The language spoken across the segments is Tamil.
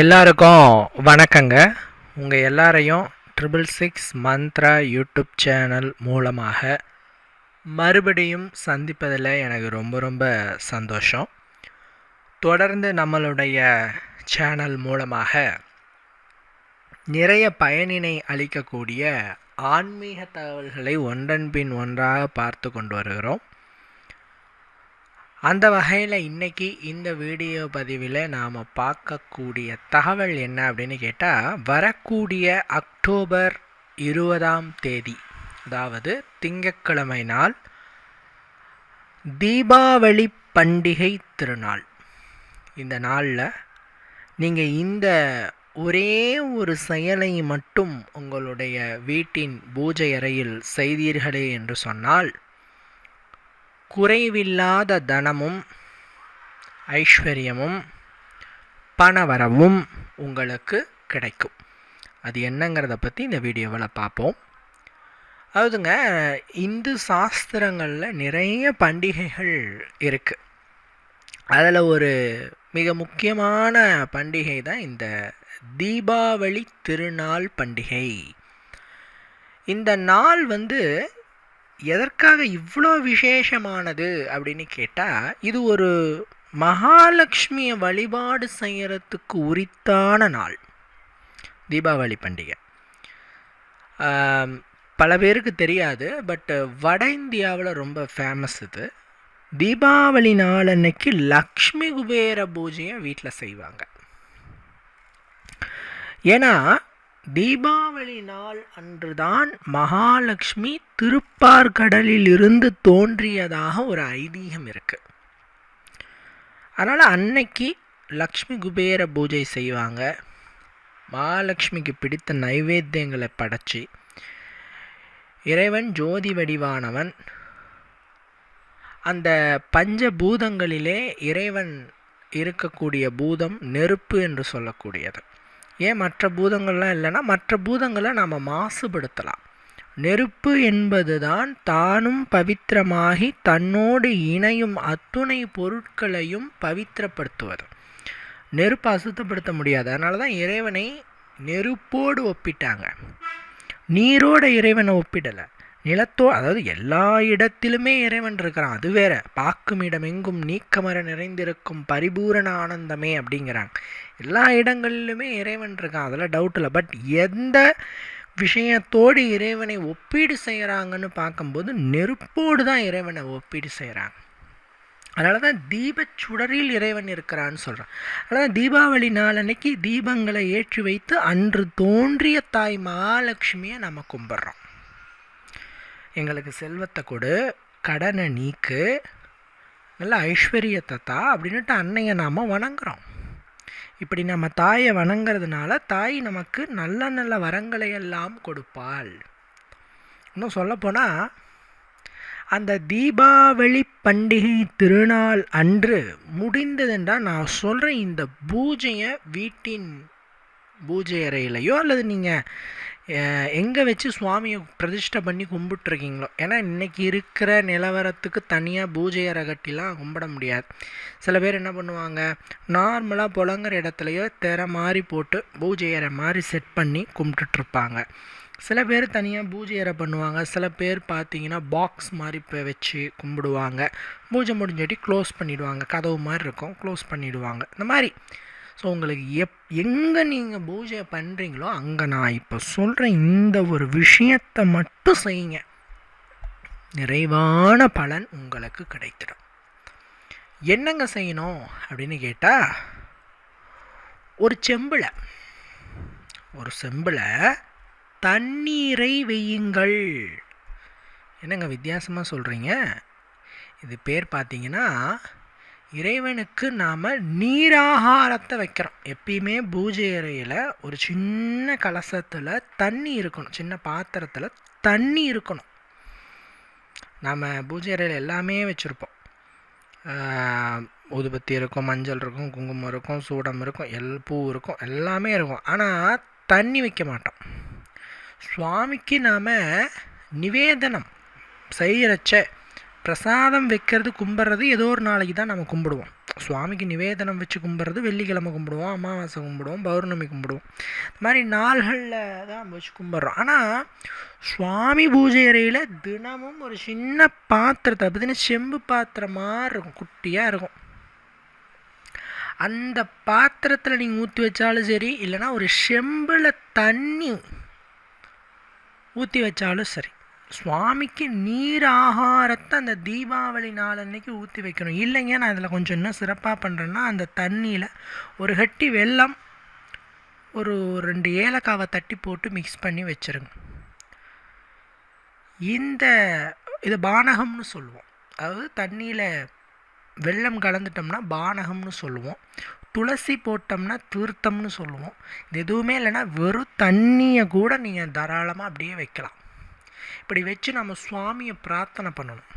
எல்லாருக்கும் வணக்கங்க. உங்கள் எல்லாரையும் triple six Mantra YouTube channel மூலமாக மறுபடியும் சந்திப்பதில் எனக்கு ரொம்ப ரொம்ப சந்தோஷம். தொடர்ந்து நம்மளுடைய சேனல் மூலமாக நிறைய பயனினை அளிக்கக்கூடிய ஆன்மீக தகவல்களை ஒன்றன் பின் ஒன்றாக பார்த்து கொண்டு வருகிறோம். அந்த வகையில் இன்னைக்கு இந்த வீடியோ பதிவில் நாம் பார்க்கக்கூடிய தகவல் என்ன அப்படின்னு கேட்டால் வரக்கூடிய அக்டோபர் இருபதாம் தேதி அதாவது திங்கட்கிழமை நாள் தீபாவளி பண்டிகை திருநாள். இந்த நாளில் நீங்கள் இந்த ஒரே ஒரு செயலை மட்டும் உங்களுடைய வீட்டின் பூஜை அறையில் செய்தீர்களே என்று சொன்னால் குறைவில்லாத தனமும் ஐஸ்வர்யமும் பணவரவும் உங்களுக்கு கிடைக்கும். அது என்னங்கிறத பற்றி இந்த வீடியோவில் பார்ப்போம் அதுங்க இந்து சாஸ்திரங்களில் நிறைய பண்டிகைகள் இருக்குது அதில் ஒரு மிக முக்கியமான பண்டிகை தான் இந்த தீபாவளி திருநாள் பண்டிகை. இந்த நாள் வந்து எதற்காக இவ்வளோ விசேஷமானது அப்படின்னு கேட்டால் இது ஒரு மகாலட்சுமியை வழிபாடு செய்கிறதுக்கு உரித்தான நாள். தீபாவளி பண்டிகை. பல பேருக்கு தெரியாது பட் வட இந்தியாவில் ரொம்ப ஃபேமஸ் இது. தீபாவளி நாள் அன்னைக்கு லக்ஷ்மி குபேர பூஜையை வீட்டில் செய்வாங்க. ஏன்னா தீபாவளி நாள் அன்றுதான் மகாலட்சுமி திருப்பார்கடலில் இருந்து தோன்றியதாக ஒரு ஐதீகம் இருக்கு. அதனால் அன்னைக்கு லக்ஷ்மி குபேர பூஜை செய்வாங்க. மகாலட்சுமிக்கு பிடித்த நைவேத்தியங்களை படைச்சி இறைவன் ஜோதி வடிவானவன். அந்த பஞ்ச பூதங்களிலே இறைவன் இருக்கக்கூடிய பூதம் நெருப்பு என்று சொல்லக்கூடியது. ஏன் மற்ற பூதங்கள்லாம் இல்லைன்னா மற்ற பூதங்களை நாம் மாசுபடுத்தலாம். நெருப்பு என்பது தான் தானும் பவித்திரமாகி தன்னோடு இணையும் அத்துணை பொருட்களையும் பவித்திரப்படுத்துவது. நெருப்பு அசுத்தப்படுத்த முடியாது. அதனால தான் இறைவனை நெருப்போடு ஒப்பிட்டாங்க. நீரோட இறைவனை ஒப்பிடலை. நிலத்தோ அதாவது எல்லா இடத்திலுமே இறைவன் இருக்கிறான். அது வேற. பார்க்கும் இடம் எங்கும் நீக்கமர நிறைந்திருக்கும் பரிபூரண ஆனந்தமே அப்படிங்கிறாங்க. எல்லா இடங்கள்லையுமே இறைவன் இருக்கான். அதெல்லாம் டவுட் இல்லை. பட் எந்த விஷயத்தோடு இறைவனை ஒப்பீடு செய்கிறாங்கன்னு பார்க்கும்போது நெருப்போடு தான் இறைவனை ஒப்பீடு செய்கிறாங்க அதனால தான் தீபச் சுடரில் இறைவன் இருக்கிறான்னு சொல்கிறான் அதனால் தீபாவளி நாளன்னைக்கு தீபங்களை ஏற்றி வைத்து அன்று தோன்றிய தாய் மகாலட்சுமியை நம்ம கும்பிட்றோம். எங்களுக்கு செல்வத்தை கொடு கடனை நீக்கு நல்ல ஐஸ்வர்யத்தை தா அப்படின்ட்டு அன்னையை நாம் வணங்குறோம். இப்படி நம்ம தாயை வணங்குறதுனால தாய் நமக்கு நல்ல நல்ல வரங்களை எல்லாம் கொடுப்பாள். இன்னும் சொல்லப்போனால் அந்த தீபாவளி பண்டிகை திருநாள் அன்று முடிந்ததென்றால் நான் சொல்கிறேன் இந்த பூஜையை வீட்டின் பூஜை அறையிலையோ அல்லது நீங்கள் எங்கே வச்சு சுவாமியை பிரதிஷ்டை பண்ணி கும்பிட்டுருக்கீங்களோ? ஏன்னா இன்றைக்கி இருக்கிற நிலவரத்துக்கு தனியாக பூஜை அறகட்டிலாம் கும்பிட முடியாது. சில பேர் என்ன பண்ணுவாங்க நார்மலாக புலங்குற இடத்துலையோ திற மாதிரி போட்டு பூஜை அறை மாதிரி செட் பண்ணி கும்பிட்டுட்ருப்பாங்க. சில பேர் தனியாக பூஜை அறை பண்ணுவாங்க. சில பேர் பார்த்தீங்கன்னா பாக்ஸ் மாதிரி இப்போ வச்சு கும்பிடுவாங்க. பூஜை முடிஞ்சாட்டி க்ளோஸ் பண்ணிவிடுவாங்க கதவு மாதிரி இருக்கும் க்ளோஸ் பண்ணிவிடுவாங்க இந்த மாதிரி ஸோ உங்களுக்கு எப் எங்கே நீங்கள் பூஜை பண்ணுறீங்களோ அங்கே நான் இப்போ சொல்கிற இந்த ஒரு விஷயத்தை மட்டும் செய்யுங்க. நிறைவான பலன் உங்களுக்கு கிடைத்திடும். என்னங்க செய்யணும் அப்படின்னு கேட்டால் ஒரு செம்பில் ஒரு செம்பில் தண்ணீரை வெய்யுங்கள் என்னங்க வித்தியாசமாக சொல்கிறீங்க இது பேர் பார்த்தீங்கன்னா இறைவனுக்கு நாம் நீராகாரத்தை வைக்கிறோம். எப்பயுமே பூஜை அறையில் ஒரு சின்ன கலசத்தில் தண்ணி இருக்கணும். சின்ன பாத்திரத்தில் தண்ணி இருக்கணும். நாம் பூஜை அறையில் எல்லாமே வச்சுருப்போம். ஊதுபத்தி இருக்கும் மஞ்சள் இருக்கும் குங்குமம் இருக்கும் சூடம் இருக்கும் எல் பூ இருக்கும் எல்லாமே இருக்கும். ஆனால் தண்ணி வைக்க மாட்டோம். சுவாமிக்கு நாம் நிவேதனம் செய்கிறச்ச பிரசாதம் வைக்கிறது கும்பிட்றது ஏதோ ஒரு நாளைக்கு தான் நம்ம கும்பிடுவோம். சுவாமிக்கு நிவேதனம் வச்சு கும்பிட்றது வெள்ளிக்கிழமை கும்பிடுவோம் அமாவாசை கும்பிடுவோம் பௌர்ணமி கும்பிடுவோம். இந்த மாதிரி நாள்களில் தான் வச்சு கும்பிட்றோம். ஆனால் சுவாமி பூஜை அறையில் தினமும் ஒரு சின்ன பாத்திரத்தை பார்த்தீங்கன்னா செம்பு பாத்திரம் மாதிரி இருக்கும் குட்டியாக இருக்கும். அந்த பாத்திரத்தில் நீங்கள் ஊற்றி வச்சாலும் சரி இல்லைன்னா ஒரு செம்பில் தண்ணி ஊற்றி வச்சாலும் சரி. சுவாமிக்கு நீர் ஆகாரத்தை அந்த தீபாவளி நாள் அன்னைக்கு ஊற்றி வைக்கணும். இல்லைங்க நான் இதில் கொஞ்சம் இன்னும் சிறப்பாக பண்ணுறேன்னா அந்த தண்ணியில் ஒரு கட்டி வெல்லம் ஒரு ரெண்டு ஏலக்காவை தட்டி போட்டு மிக்ஸ் பண்ணி வச்சுருங்க. இந்த இது பானகம்னு சொல்லுவோம். அதாவது தண்ணியில் வெள்ளம் கலந்துட்டோம்னா பானகம்னு சொல்லுவோம். துளசி போட்டோம்னா தீர்த்தம்னு சொல்லுவோம். இது எதுவுமே இல்லைன்னா வெறும் தண்ணியை கூட நீங்கள் தாராளமாக அப்படியே வைக்கலாம். இப்படி வச்சு நம்ம சுவாமியை பிரார்த்தனை பண்ணணும்.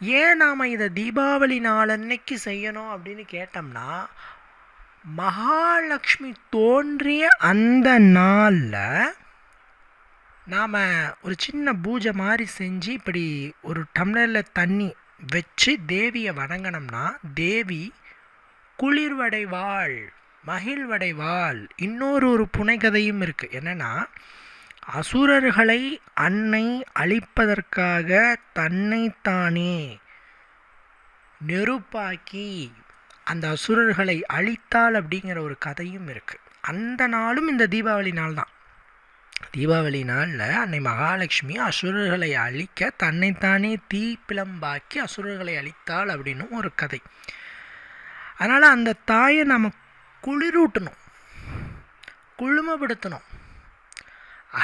ஏன் நாம் இதை தீபாவளி நாளன்னைக்கு செய்யணும் அப்படின்னு கேட்டோம்னா மகாலட்சுமி தோன்றிய அந்த நாளில் நாம் ஒரு சின்ன பூஜை மாதிரி செஞ்சு இப்படி ஒரு டம்ளரில் தண்ணி வச்சு தேவியை வணங்கினோம்னா தேவி குளிர்வடைவாள் மகிழ்வடைவாள். இன்னொரு ஒரு புனைகதையும் இருக்குது என்னென்னா அசுரர்களை அன்னை அழிப்பதற்காக தன்னைத்தானே நெருப்பாக்கி அந்த அசுரர்களை அழித்தாள் அப்படிங்கிற ஒரு கதையும் இருக்குது அந்த நாளும் இந்த தீபாவளி நாள் தான் தீபாவளி நாளில் அன்னை மகாலட்சுமி அசுரர்களை அழிக்க தன்னைத்தானே தீப்பிளம்பாக்கி அசுரர்களை அழித்தாள் அப்படின்னு ஒரு கதை. அதனால் அந்த தாயை நம்ம குளிரூட்டணும். குளுமைப்படுத்தணும்.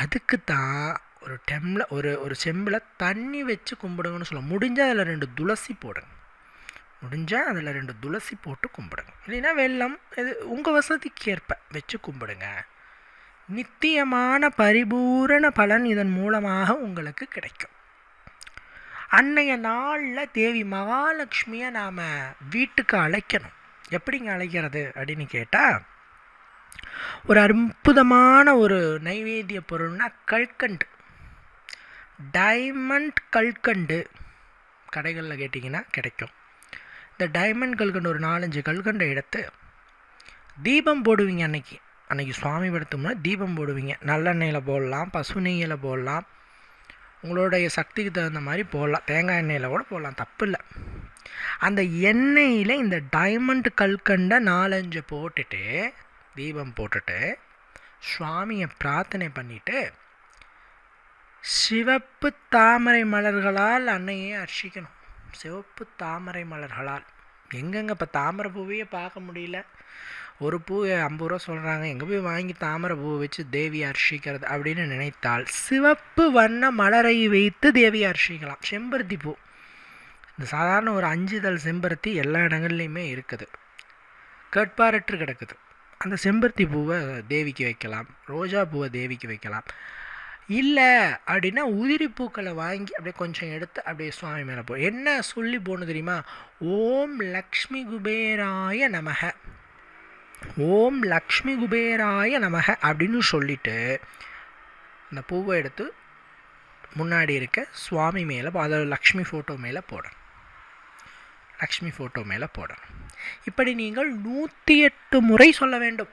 அதுக்கு தான் ஒரு டெம்மில் ஒரு ஒரு செம்பில் தண்ணி வச்சு கும்பிடுங்கன்னு சொல்லுவோம். முடிஞ்சால் அதில் ரெண்டு துளசி போடுங்க. முடிஞ்சால் அதில் ரெண்டு துளசி போட்டு கும்பிடுங்க. இல்லைன்னா வெள்ளம் இது உங்கள் வசதிக்கு ஏற்ப வச்சு கும்பிடுங்க. நித்தியமான பரிபூரண பலன் இதன் மூலமாக உங்களுக்கு கிடைக்கும். அன்னைய நாளில் தேவி மகாலட்சுமியை நாம் வீட்டுக்கு அழைக்கணும். எப்படிங்க அழைக்கிறது அப்படின்னு கேட்டால் ஒரு அற்புதமான ஒரு நைவேத்திய பொருள்னால் கல்கண்டு. டைமண்ட் கல்கண்டு கடைகளில் கேட்டிங்கன்னா கிடைக்கும். இந்த டைமண்ட் கல்கண்டு ஒரு நாலஞ்சு கல்கண்டை எடுத்து தீபம் போடுவீங்க அன்னைக்கு. அன்றைக்கி சுவாமி படுத்தோம்னா தீபம் போடுவீங்க. நல்லெண்ணெயில் போடலாம் பசு நெய்யில் போடலாம் உங்களுடைய சக்திக்கு தகுந்த மாதிரி போடலாம். தேங்காய் எண்ணெயில் கூட போடலாம் தப்பு இல்லை. அந்த எண்ணெயில் இந்த டைமண்ட் கல்கண்டை நாலஞ்சு போட்டுட்டு தீபம் போட்டுட்டு சுவாமியை பிரார்த்தனை பண்ணிவிட்டு சிவப்பு தாமரை மலர்களால் அன்னையே அர்ச்சிக்கணும். சிவப்பு தாமரை மலர்களால். எங்கெங்கே இப்போ தாமரை பூவையே பார்க்க முடியல? ஒரு பூ ஐம்பது ரூபா சொல்கிறாங்க எங்கே போய் வாங்கி தாமரை பூவை வச்சு தேவியை அர்ச்சிக்கிறது அப்படின்னு நினைத்தால் சிவப்பு வண்ண மலரை வைத்து தேவியை அர்ச்சிக்கலாம். செம்பருத்தி பூ. இந்த சாதாரண ஒரு அஞ்சுதல் செம்பருத்தி எல்லா இடங்கள்லையுமே இருக்குது. கேட்பாரற்று கிடக்குது. அந்த செம்பருத்தி பூவை தேவிக்கு வைக்கலாம் ரோஜா பூவை தேவிக்கு வைக்கலாம். இல்லை அப்படின்னா உதிரி பூக்களை வாங்கி அப்படியே கொஞ்சம் எடுத்து அப்படியே சுவாமி மேலே போ என்ன சொல்லி போகணும் தெரியுமா? ஓம் லக்ஷ்மி குபேராய நமக. ஓம் லக்ஷ்மி குபேராய நமக அப்படின்னு சொல்லிட்டு அந்த பூவை எடுத்து முன்னாடி இருக்க சுவாமி மேலே அதாவது லக்ஷ்மி ஃபோட்டோ மேலே போடணும். லக்ஷ்மி ஃபோட்டோ மேலே போடணும். இப்படி நீங்கள் நூற்றி எட்டு முறை சொல்ல வேண்டும்.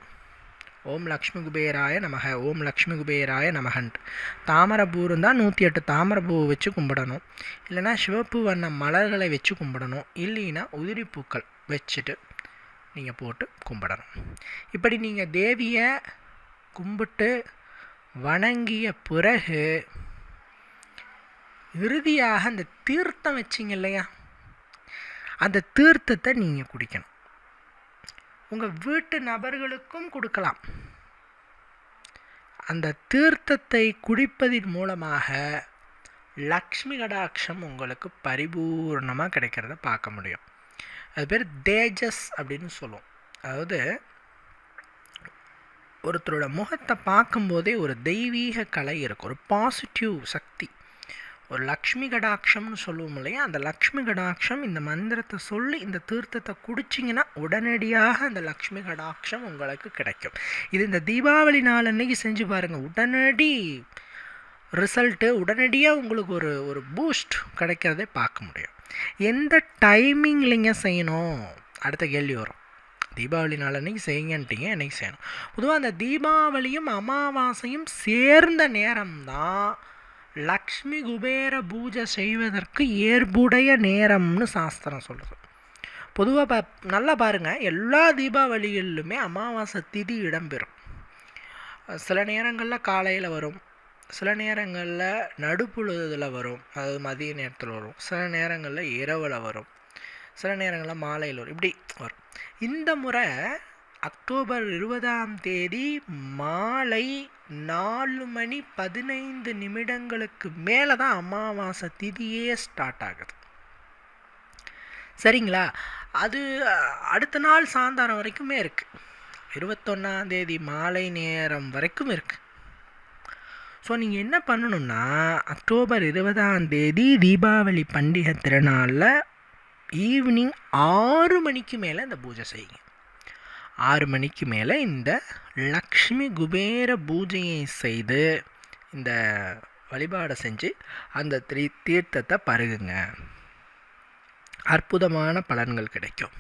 ஓம் லக்ஷ்மி குபேராய நமக ஓம் லக்ஷ்மி குபேராய நமகன்ட்டு பூ இருந்தால் நூற்றி எட்டு தாமரைப்பூ வச்சு கும்பிடணும். இல்லைனா சிவப்பு வண்ண மலர்களை வச்சு கும்பிடணும். இல்லைன்னா உதிரி பூக்கள் வச்சுட்டு நீங்கள் போட்டு கும்பிடணும். இப்படி நீங்கள் தேவியை கும்பிட்டு வணங்கிய பிறகு இறுதியாக அந்த தீர்த்தம் வச்சிங்க இல்லையா? அந்த தீர்த்தத்தை நீங்கள் குடிக்கணும். உங்கள் வீட்டு நபர்களுக்கும் கொடுக்கலாம். அந்த தீர்த்தத்தை குடிப்பதின் மூலமாக லக்ஷ்மி கடாட்சம் உங்களுக்கு பரிபூர்ணமாக கிடைக்கிறத பார்க்க முடியும். அது பேர் தேஜஸ் அப்படின்னு சொல்லுவோம். அதாவது ஒருத்தரோட முகத்தை பார்க்கும்போதே ஒரு தெய்வீக கலை இருக்கும் ஒரு பாசிட்டிவ் சக்தி. ஒரு லக்ஷ்மி கடாட்சம்னு சொல்லுவோம் இல்லையா? அந்த லக்ஷ்மி கடாட்சம் இந்த மந்திரத்தை சொல்லி இந்த தீர்த்தத்தை குடிச்சிங்கன்னா உடனடியாக அந்த லக்ஷ்மி கடாட்சம் உங்களுக்கு கிடைக்கும். இது இந்த தீபாவளி நாள் அன்னைக்கு செஞ்சு பாருங்கள் உடனடி ரிசல்ட்டு உடனடியாக உங்களுக்கு ஒரு ஒரு பூஸ்ட் கிடைக்கிறதே பார்க்க முடியும். எந்த டைமிங்லிங்க செய்யணும்? அடுத்த கேள்வி வரும். தீபாவளி நாள் அன்றைக்கி செய்யுங்கன்ட்டீங்க என்னைக்கு செய்யணும். பொதுவாக அந்த தீபாவளியும் அமாவாசையும் சேர்ந்த நேரம்தான் லக்ஷ்மி குபேர பூஜை செய்வதற்கு ஏற்புடைய நேரம்னு சாஸ்திரம் சொல்கிறது பொதுவாக பா நல்லா பாருங்கள் எல்லா தீபாவளிகளிலுமே அமாவாசை திதி இடம்பெறும். சில நேரங்களில் காலையில் வரும். சில நேரங்களில் நடுப்புழுதில் வரும். அதாவது மதிய நேரத்தில் வரும். சில நேரங்களில் இரவில் வரும். சில நேரங்களில் மாலையில் வரும். இப்படி வரும். இந்த முறை அக்டோபர் இருபதாம் தேதி மாலை நாலு மணி பதினைந்து நிமிடங்களுக்கு மேலே தான் அமாவாசை திதியே ஸ்டார்ட் ஆகுது. சரிங்களா? அது அடுத்த நாள் சாயந்தரம் வரைக்குமே இருக்குது இருபத்தொன்னாந்தேதி மாலை நேரம் வரைக்கும் இருக்குது ஸோ நீங்கள் என்ன பண்ணணுன்னா அக்டோபர் இருபதாம் தேதி தீபாவளி பண்டிகை திருநாளில் ஈவினிங் ஆறு மணிக்கு மேலே இந்த பூஜை செய்யுங்க. ஆறு மணிக்கு மேலே இந்த லக்ஷ்மி குபேர பூஜையை செய்து இந்த வழிபாடை செஞ்சு அந்த த்ரீ தீர்த்தத்தை பருகுங்க. அற்புதமான பலன்கள் கிடைக்கும்.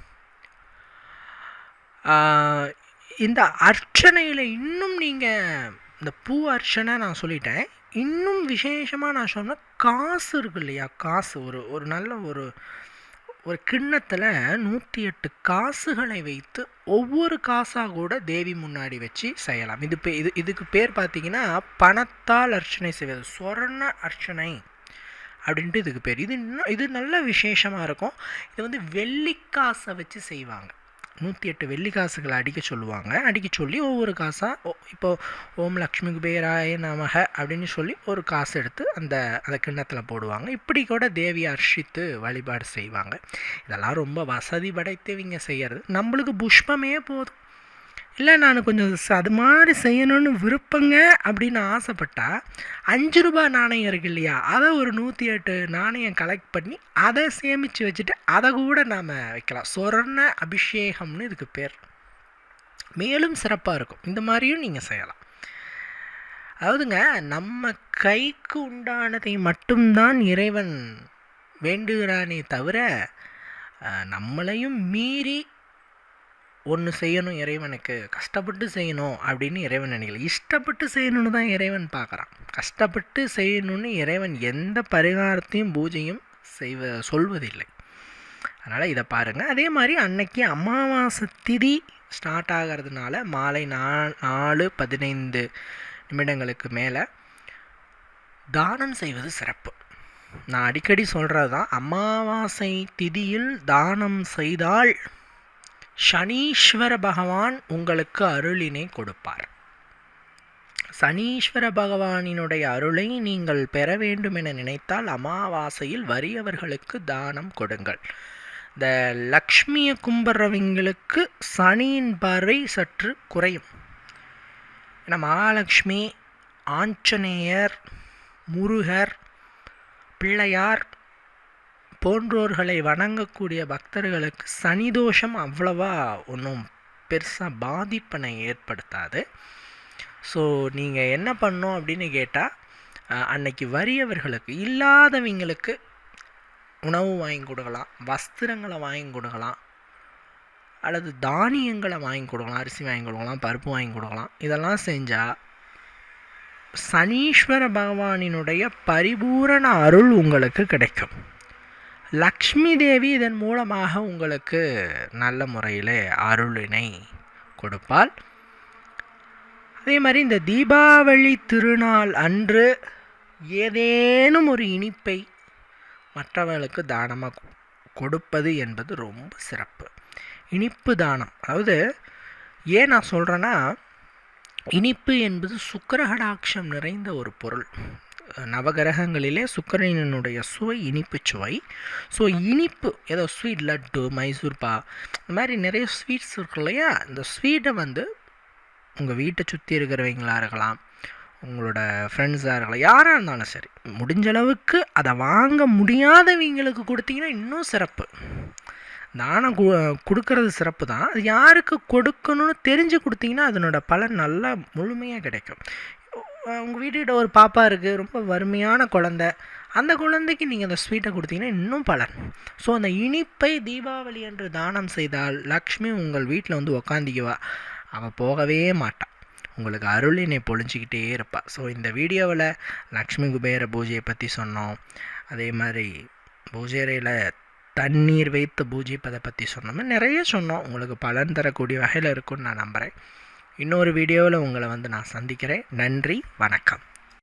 இந்த அர்ச்சனையில் இன்னும் நீங்கள் இந்த பூ அர்ச்சனை நான் சொல்லிட்டேன். இன்னும் விசேஷமாக நான் சொன்னால் காசு இருக்கு இல்லையா? காசு ஒரு ஒரு நல்ல ஒரு ஒரு கிண்ணத்தில் நூற்றி எட்டு காசுகளை வைத்து ஒவ்வொரு காசாக கூட தேவி முன்னாடி வச்சு செய்யலாம். இது பே இது இதுக்கு பேர் பார்த்தீங்கன்னா பணத்தால் அர்ச்சனை செய்வது சொர்ண அர்ச்சனை அப்படின்ட்டு இதுக்கு பேர். இது இன்னும் இது நல்ல விசேஷமாக இருக்கும். இது வந்து வெள்ளிக்காசை வச்சு செய்வாங்க. நூற்றி எட்டு வெள்ளி காசுகளை அடிக்க சொல்லுவாங்க. அடிக்க சொல்லி ஒவ்வொரு காசாக இப்போ ஓம் லக்ஷ்மி குபேராய நமக அப்படின்னு சொல்லி ஒரு காசு எடுத்து அந்த அந்த கிண்ணத்தில் போடுவாங்க. இப்படி கூட தேவியை அர்ஷித்து வழிபாடு செய்வாங்க. இதெல்லாம் ரொம்ப வசதி படைத்தவங்க செய்கிறது நம்மளுக்கு புஷ்பமே போதும். இல்லை நான் கொஞ்சம் அது மாதிரி செய்யணும்னு விருப்பங்க அப்படின்னு ஆசைப்பட்டால் அஞ்சு ரூபா நாணயம் இருக்கு இல்லையா? அதை ஒரு நூற்றி எட்டு நாணயம் கலெக்ட் பண்ணி அதை சேமித்து வச்சுட்டு அதை கூட நாம் வைக்கலாம். சொர்ண அபிஷேகம்னு இதுக்கு பேர். மேலும் சிறப்பாக இருக்கும். இந்த மாதிரியும் நீங்கள் செய்யலாம். அதாவதுங்க நம்ம கைக்கு உண்டானதை மட்டும்தான் இறைவன் வேண்டுகிறானே தவிர நம்மளையும் மீறி ஒன்று செய்யணும் இறைவனுக்கு. கஷ்டப்பட்டு செய்யணும் அப்படின்னு இறைவன் நினைக்கல. இஷ்டப்பட்டு செய்யணும்னு தான் இறைவன் பார்க்குறான். கஷ்டப்பட்டு செய்யணும்னு இறைவன் எந்த பரிகாரத்தையும் பூஜையும் செய்வ சொல்வதில்லை. அதனால் இதை பாருங்கள் அதே மாதிரி அன்னைக்கு அமாவாசை திதி ஸ்டார்ட் ஆகிறதுனால மாலை நா நாலு பதினைந்து நிமிடங்களுக்கு மேலே தானம் செய்வது சிறப்பு. நான் அடிக்கடி சொல்கிறது தான் அமாவாசை திதியில் தானம் செய்தால் சனீஸ்வர பகவான் உங்களுக்கு அருளினை கொடுப்பார். சனீஸ்வர பகவானினுடைய அருளை நீங்கள் பெற வேண்டும் என நினைத்தால் அமாவாசையில் வறியவர்களுக்கு தானம் கொடுங்கள். இந்த லக்ஷ்மியை கும்பிட்றவங்களுக்கு சனியின் பார்வை சற்று குறையும். ஏன்னா மகாலட்சுமி ஆஞ்சநேயர் முருகர் பிள்ளையார் போன்றோர்களை வணங்கக்கூடிய பக்தர்களுக்கு சனிதோஷம் அவ்வளவா ஒன்றும் பெருசாக பாதிப்பனை ஏற்படுத்தாது. ஸோ நீங்கள் என்ன பண்ணோம் அப்படின்னு கேட்டால் அன்னைக்கு வறியவர்களுக்கு இல்லாதவங்களுக்கு உணவு வாங்கி கொடுக்கலாம் வஸ்திரங்களை வாங்கி கொடுக்கலாம் அல்லது தானியங்களை வாங்கி கொடுக்கலாம் அரிசி வாங்கி கொடுக்கலாம் பருப்பு வாங்கி கொடுக்கலாம். இதெல்லாம் செஞ்சால் சனீஸ்வர பகவானினுடைய பரிபூரண அருள் உங்களுக்கு கிடைக்கும். லக்ஷ்மி தேவி இதன் மூலமாக உங்களுக்கு நல்ல முறையில் அருளினை கொடுப்பாள். அதே மாதிரி இந்த தீபாவளி திருநாள் அன்று ஏதேனும் ஒரு இனிப்பை மற்றவர்களுக்கு தானமாக கொடுப்பது என்பது ரொம்ப சிறப்பு. இனிப்பு தானம். அதாவது ஏன் நான் சொல்கிறேன்னா இனிப்பு என்பது சுக்கரகடாட்சம் நிறைந்த ஒரு பொருள். நவகிரகங்களிலே சுக்கரனினுடைய சுவை இனிப்பு சுவை. ஸோ இனிப்பு ஏதோ ஸ்வீட் லட்டு மைசூர்பா இந்த மாதிரி நிறைய ஸ்வீட்ஸ் இருக்கு இல்லையா? இந்த ஸ்வீட்டை வந்து உங்கள் வீட்டை சுற்றி இருக்கிறவங்களாக இருக்கலாம் உங்களோட ஃப்ரெண்ட்ஸாக இருக்கலாம் யாராக இருந்தாலும் சரி முடிஞ்ச அளவுக்கு அதை வாங்க முடியாதவங்களுக்கு கொடுத்தீங்கன்னா இன்னும் சிறப்பு. தானம் கு கொடுக்கறது சிறப்பு தான். அது யாருக்கு கொடுக்கணும்னு தெரிஞ்சு கொடுத்தீங்கன்னா அதனோட பலன் நல்லா முழுமையாக கிடைக்கும். உங்கள் வீட்டுக்கிட்ட ஒரு பாப்பா இருக்குது ரொம்ப வறுமையான குழந்த. அந்த குழந்தைக்கு நீங்கள் அந்த ஸ்வீட்டை கொடுத்தீங்கன்னா இன்னும் பலன். ஸோ அந்த இனிப்பை தீபாவளி என்று தானம் செய்தால் லக்ஷ்மி உங்கள் வீட்டில் வந்து உக்காந்திக்குவா. அவள் போகவே மாட்டாள் உங்களுக்கு அருளினை பொழிஞ்சிக்கிட்டே இருப்பாள் ஸோ இந்த வீடியோவில் லக்ஷ்மி குபேர பூஜையை பற்றி சொன்னோம். அதே மாதிரி பூஜையறையில் தண்ணீர் வைத்து பூஜிப்பதை பற்றி சொன்னோம். நிறைய சொன்னோம். உங்களுக்கு பலன் தரக்கூடிய வகையில் இருக்கும்னு நான் நம்புகிறேன் இன்னொரு வீடியோவில் உங்களை வந்து நான் சந்திக்கிறேன். நன்றி வணக்கம்.